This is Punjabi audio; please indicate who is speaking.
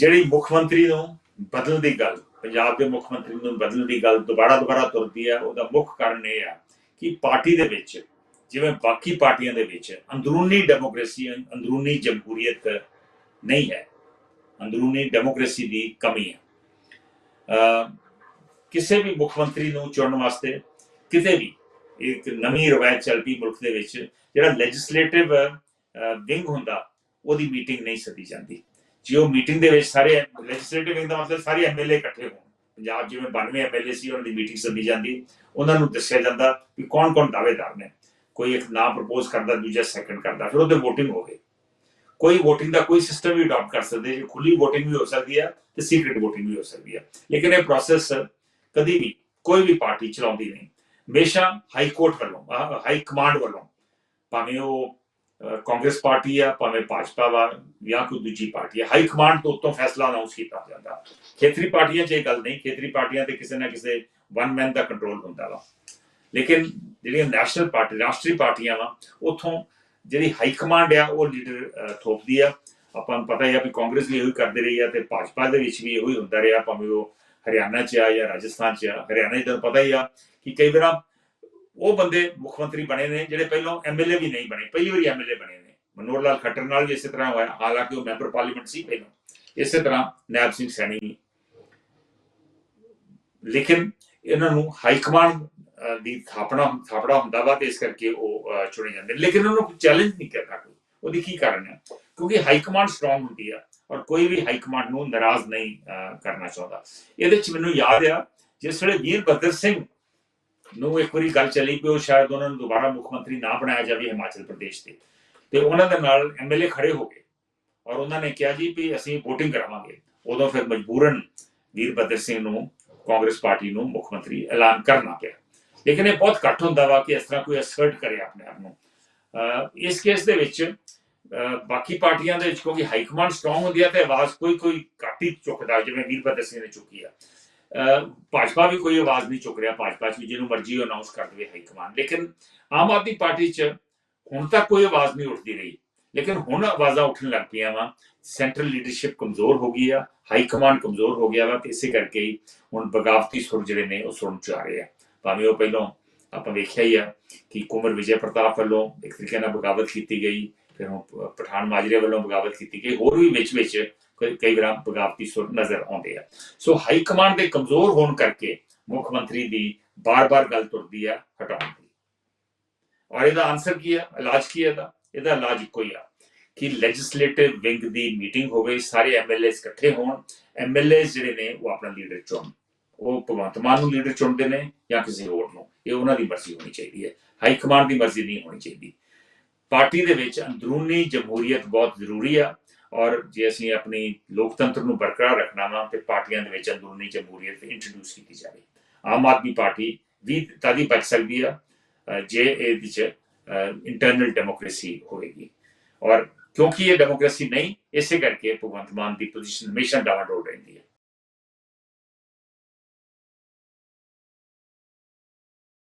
Speaker 1: ਜਿਹੜੀ ਮੁੱਖ ਮੰਤਰੀ ਨੂੰ ਬਦਲਣ ਦੀ ਗੱਲ, ਪੰਜਾਬ ਦੇ ਮੁੱਖ ਮੰਤਰੀ ਨੂੰ ਬਦਲਣ ਦੀ ਗੱਲ ਦੁਬਾਰਾ ਦੁਬਾਰਾ ਤੁਰਦੀ ਹੈ ਉਹਦਾ ਮੁੱਖ ਕਾਰਨ ਇਹ ਆ ਕਿ ਪਾਰਟੀ ਦੇ ਵਿੱਚ, ਜਿਵੇਂ ਬਾਕੀ ਪਾਰਟੀਆਂ ਦੇ ਵਿੱਚ ਅੰਦਰੂਨੀ ਡੈਮੋਕ੍ਰੇਸੀ, ਅੰਦਰੂਨੀ ਜਮਹੂਰੀਅਤ ਨਹੀਂ ਹੈ। ਅੰਦਰੂਨੀ ਡੈਮੋਕ੍ਰੇਸੀ ਦੀ ਕਮੀ ਹੈ ਕਿਸੇ ਵੀ ਮੁੱਖ ਮੰਤਰੀ ਨੂੰ ਚੁਣਨ ਵਾਸਤੇ ਕਿਤੇ ਵੀ ਇੱਕ ਨਵੀਂ ਰਵਾਇਤ ਚੱਲ ਪਈ ਮੁਲਕ ਦੇ ਵਿੱਚ, ਜਿਹੜਾ ਲੈਜਿਸਲੇਟਿਵ ਵਿੰਗ ਹੁੰਦਾ, ਉਹਦੀ ਮੀਟਿੰਗ ਨਹੀਂ ਸੱਦੀ ਜਾਂਦੀ। ਜੇ ਉਹ ਮੀਟਿੰਗ ਦੇ ਵਿੱਚ ਸਾਰੇ ਲੈਜਿਸਲੇਟਿਵ ਵਿੰਗ ਦਾ ਮਤਲਬ ਸਾਰੇ ਐਮਐਲਏ ਇਕੱਠੇ ਹੋਣ, ਪੰਜਾਬ ਜਿਵੇਂ 92 ਐਮਐਲਏ ਸੀ, ਉਹਨਾਂ ਦੀ ਮੀਟਿੰਗ ਸੱਦੀ ਜਾਂਦੀ, ਉਹਨਾਂ ਨੂੰ ਦੱਸਿਆ ਜਾਂਦਾ ਕਿ ਕੌਣ ਕੌਣ ਦਾਅਵੇਦਾਰ ਨੇ। ਕੋਈ ਇੱਕ ਨਾਮ ਪ੍ਰਪੋਜ਼ ਕਰਦਾ, ਦੂਜਾ ਸੈਕੰਡ ਕਰਦਾ, ਫਿਰ ਉਹਦੇ VOTING ਹੋਵੇ ਕੋਈ VOTING ਦਾ ਕੋਈ ਸਿਸਟਮ ਵੀ ਅਡਾਪਟ ਕਰ ਸਕਦੇ, ਜੇ ਖੁੱਲੀ VOTING ਵੀ ਹੋ ਸਕਦੀ ਹੈ ਤੇ ਸੀਕ੍ਰੀਟ VOTING ਵੀ ਹੋ ਸਕਦੀ ਹੈ ਲੇਕਿਨ ਇਹ ਪ੍ਰੋਸੈਸ ਕਦੀ ਵੀ ਕੋਈ ਵੀ ਪਾਰਟੀ ਚਲਾਉਂਦੀ ਨਹੀਂ। ਹਮੇਸ਼ਾ ਹਾਈ ਕੋਰਟ ਵੱਲੋਂ ਹਾਈ ਕਮਾਂਡ ਵੱਲੋਂ, ਭਾਵੇਂ ਉਹ ਕਾਂਗਰਸ ਪਾਰਟੀ ਆ, ਭਾਵੇਂ ਭਾਜਪਾ ਵਾ ਜਾਂ ਕੋਈ ਦੂਜੀ ਪਾਰਟੀ ਆ, ਹਾਈ ਕਮਾਂਡ ਤੋਂ ਉੱਤੋਂ ਫੈਸਲਾ ਅਨਾਉਂਸ ਕੀਤਾ ਜਾਂਦਾ। ਖੇਤਰੀ ਪਾਰਟੀਆਂ 'ਚ ਇਹ ਗੱਲ ਨਹੀਂ, ਖੇਤਰੀ ਪਾਰਟੀਆਂ ਤੇ ਕਿਸੇ ਨਾ ਕਿਸੇ ਵਨ ਮੈਨ ਦਾ ਕੰਟਰੋਲ ਹੁੰਦਾ ਵਾ। ਲੇਕਿਨ ਜਿਹੜੀਆਂ ਨੈਸ਼ਨਲ ਪਾਰਟੀ ਰਾਸ਼ਟਰੀ ਪਾਰਟੀਆਂ ਵਾ, ਉੱਥੋਂ ਜਿਹੜੀ ਹਾਈ ਕਮਾਂਡ ਆ, ਉਹ ਲੀਡਰ ਥੋਪਦੀ ਆ। ਆਪਾਂ ਨੂੰ ਪਤਾ ਹੀ ਆ ਵੀ ਕਾਂਗਰਸ ਵੀ ਇਹੋ ਹੀ ਕਰਦੀ ਰਹੀ ਆ ਤੇ ਭਾਜਪਾ ਦੇ ਵਿੱਚ ਵੀ ਇਹੋ ਹੀ ਹੁੰਦਾ ਰਿਹਾ, ਭਾਵੇਂ ਉਹ ਹਰਿਆਣਾ 'ਚ ਆ ਜਾਂ ਰਾਜਸਥਾਨ 'ਚ ਆ। ਹਰਿਆਣਾ 'ਚ ਤੁਹਾਨੂੰ ਪਤਾ ਹੀ ਆ ਕਿ ਕਈ ਵਾਰ ਉਹ ਬੰਦੇ ਮੁੱਖ ਮੰਤਰੀ ਬਣੇ ਨੇ ਜਿਹੜੇ ਪਹਿਲਾਂ ਐਮਐਲਏ ਵੀ ਨਹੀਂ ਬਣੇ ਪਹਿਲੀ ਵਾਰੀ ਐਮਐਲਏ ਬਣੇ ਨੇ। ਮਨੋਹਰ ਲਾਲ ਖੱਟਰ ਨਾਲ ਵੀ ਇਸੇ ਤਰ੍ਹਾਂ ਹੋਇਆ ਹਾਲਾਂਕਿ ਉਹ ਮੈਂਬਰ ਪਾਰਲੀਮੈਂਟ ਸੀ ਪਹਿਲਾਂ। ਇਸੇ ਤਰ੍ਹਾਂ ਨੈਬ ਸਿੰਘ ਸੈਣੀ ਲੇਕਿਨ ਇਹਨਾਂ ਨੂੰ ਹਾਈ ਕਮਾਂਡ ਦੀ ਥਾਪਣਾ ਥਾਪੜਾ ਹੁੰਦਾ ਵਾ ਤੇ ਇਸ ਕਰਕੇ ਉਹ ਚੁਣੇ ਜਾਂਦੇ ਨੇ। ਲੇਕਿਨ ਉਹਨਾਂ ਨੂੰ ਚੈਲੰਜ ਨਹੀਂ ਕਰਦਾ ਕੋਈ। ਉਹਦੀ ਕੀ ਕਾਰਨ ਹੈ ਕਿਉਂਕਿ ਹਾਈ ਕਮਾਂਡ ਸਟਰੋਂਗ ਹੁੰਦੀ ਆ ਔਰ ਕੋਈ ਵੀ ਹਾਈ ਕਮਾਂਡ ਨੂੰ ਨਾਰਾਜ਼ ਨਹੀਂ ਅਹ, ਕਰਨਾ ਚਾਹੁੰਦਾ। ਇਹਦੇ ਚ ਮੈਨੂੰ ਯਾਦ ਆ ਜਿਸ ਵੇਲੇ ਵੀਰ ਬਦਰ ਸਿੰਘ ਨੂੰ ਇੱਕ ਵਾਰੀ ਗੱਲ ਚੱਲੀ ਪਈ ਉਹ ਸ਼ਾਇਦ ਉਹਨਾਂ ਨੂੰ ਦੁਬਾਰਾ ਮੁੱਖ ਮੰਤਰੀ ਨਾ ਬਣਾਇਆ ਜਾਵੇ ਹਿਮਾਚਲ ਪ੍ਰਦੇਸ਼ ਤੇ। ਤੇ ਉਹਨਾਂ ਦੇ ਨਾਲ ਐਮਐਲਏ ਖੜੇ ਹੋ ਗਏ ਔਰ ਉਹਨਾਂ ਨੇ ਕਿਹਾ ਜੀ ਵੀ ਅਸੀਂ VOTING ਕਰਾਵਾਂਗੇ। ਉਦੋਂ ਫਿਰ ਮਜਬੂਰਨ ਵੀਰ ਸਿੰਘ ਨੂੰ, ਕਾਂਗਰਸ ਪਾਰਟੀ ਨੂੰ ਮੁੱਖ ਮੰਤਰੀ ਐਲਾਨ ਕਰਨਾ ਪਿਆ। ਲੇਕਿਨ ਇਹ ਬਹੁਤ ਘੱਟ ਹੁੰਦਾ ਵਾ ਕਿ ਇਸ ਤਰ੍ਹਾਂ ਕੋਈ ਅਸਰਟ ਕਰੇ ਆਪਣੇ ਆਪ ਨੂੰ। ਇਸ ਕੇਸ ਦੇ ਵਿੱਚ ਬਾਕੀ ਪਾਰਟੀਆਂ ਦੇ ਵਿੱਚ ਕਿਉਂਕਿ ਹਾਈ ਕਮਾਂਡ ਸਟਰੋਂਗ ਹੁੰਦੀ ਹੈ ਤੇ ਆਵਾਜ਼ ਕੋਈ ਕੋਈ ਘੱਟ ਹੀ ਚੁੱਕਦਾ, ਜਿਵੇਂ ਵੀਰ ਸਿੰਘ ਨੇ ਚੁੱਕੀ ਆ। ਭਾਜਪਾ ਵੀ ਕੋਈ ਆਵਾਜ਼ ਨਹੀਂ ਚੁੱਕ ਰਿਹਾ, ਭਾਜਪਾ ਚ ਵੀ ਜਿਹਨੂੰ ਮਰਜ਼ੀ ਅਨਾਉਂਸ ਕਰ ਦੇਵੇ ਹਾਈ ਕਮਾਂਡ ਲੇਕਿਨ ਆਮ ਆਦਮੀ ਪਾਰਟੀ ਚ ਹੁਣ ਤੱਕ ਕੋਈ ਆਵਾਜ਼ ਨਹੀਂ ਉੱਠਦੀ ਰਹੀ। ਲੇਕਿਨ ਹੁਣ ਆਵਾਜ਼ਾਂ ਉੱਠਣ ਲੱਗ ਪਈਆਂ ਵਾ। ਸੈਂਟਰਲ ਲੀਡਰਸ਼ਿਪ ਕਮਜ਼ੋਰ ਹੋ ਗਈ ਆ ਹਾਈ ਕਮਾਂਡ ਕਮਜ਼ੋਰ ਹੋ ਗਿਆ ਵਾ ਤੇ ਇਸੇ ਕਰਕੇ ਹੀ ਹੁਣ ਬਗਾਵਤੀ ਸੁਰ ਜਿਹੜੇ ਨੇ ਉਹ ਸੁਣ ਚ ਆ ਰਹੇ ਆ। ਭਾਵੇਂ ਉਹ ਪਹਿਲਾਂ ਆਪਾਂ ਵੇਖਿਆ ਹੀ ਆ ਕਿ ਕੁਮਰ ਵਿਜੇ ਪ੍ਰਤਾਪ ਵੱਲੋਂ ਇੱਕ ਤਰੀਕੇ ਨਾਲ ਬਗਾਵਤ ਕੀਤੀ ਗਈ, ਫਿਰ ਹੁਣ ਪਠਾਨ ਮਾਜਰੇ ਵੱਲੋਂ ਬਗਾਵਤ ਕੀਤੀ ਗਈ, ਹੋਰ ਵੀ ਵਿੱਚ ਵਿੱਚ ਕਈ ਵਾਰ ਬਗਾਵਤੀ ਸੁਰ ਨਜ਼ਰ ਆਉਂਦੇ ਆ। ਸੋ ਹਾਈ ਕਮਾਂਡ ਦੇ ਕਮਜ਼ੋਰ ਹੋਣ ਕਰਕੇ ਮੁੱਖ ਮੰਤਰੀ ਦੀ ਬਾਰ-ਬਾਰ ਗੱਲ ਤੁਰਦੀ ਆ, ਹਟਾਉਣ ਦੀ। ਔਰ ਇਹਦਾ ਆਨਸਰ ਕੀ ਹੈ ਇਲਾਜ ਕੀ ਹੈ ਇਹਦਾ? ਇਹਦਾ ਇਲਾਜ ਇੱਕੋ ਹੀ ਆ ਕਿ ਲੈਜਿਸਲੇਟਿਵ ਵਿੰਗ ਦੀ ਮੀਟਿੰਗ ਹੋਵੇ, ਸਾਰੇ ਐਮਐਲਏਸ ਇਕੱਠੇ ਹੋਣ। ਐਮਐਲਏਸ ਜਿਹੜੇ ਨੇ ਉਹ ਆਪਣਾ ਲੀਡਰ ਚੁਣ ਉਹ ਭਗਵੰਤ ਮਾਨ ਨੂੰ ਲੀਡਰ ਚੁਣਦੇ ਨੇ ਜਾਂ ਕਿਸੇ ਹੋਰ ਨੂੰ। ਇਹ ਉਹਨਾਂ ਦੀ ਮਰਜ਼ੀ ਹੋਣੀ ਚਾਹੀਦੀ ਹੈ। ਹਾਈ ਕਮਾਂਡ ਦੀ ਮਰਜ਼ੀ ਨਹੀਂ ਹੋਣੀ ਚਾਹੀਦੀ। ਪਾਰਟੀ ਦੇ ਵਿੱਚ ਅੰਦਰੂਨੀ ਜਮਹੂਰੀਅਤ ਬਹੁਤ ਜ਼ਰੂਰੀ ਆ। ਔਰ ਜੇ ਅਸੀਂ ਆਪਣੀ ਲੋਕਤੰਤਰ ਨੂੰ ਬਰਕਰਾਰ ਰੱਖਣਾ ਵਾ ਤੇ ਪਾਰਟੀਆਂ ਦੇ ਵਿੱਚ ਅੰਦਰੂਨੀ ਜਮਹੂਰੀਅਤ ਇੰਟਰੋਡਿਊਸ ਕੀਤੀ ਜਾਵੇ। ਆਮ ਆਦਮੀ ਪਾਰਟੀ ਵੀ ਤਦ ਬਚ ਸਕਦੀ ਆ ਜੇ ਇਹਦੇ 'ਚ ਇੰਟਰਨਲ ਡੈਮੋਕ੍ਰੇਸੀ ਹੋਵੇਗੀ ਔਰ ਕਿਉਂਕਿ ਇਹ ਡੈਮੋਕ੍ਰੇਸੀ ਨਹੀਂ, ਇਸੇ ਕਰਕੇ ਭਗਵੰਤ ਮਾਨ ਦੀ ਪੋਜੀਸ਼ਨ ਹਮੇਸ਼ਾ ਡਾਵਾਂਡੋਲ ਰਹਿੰਦੀ ਹੈ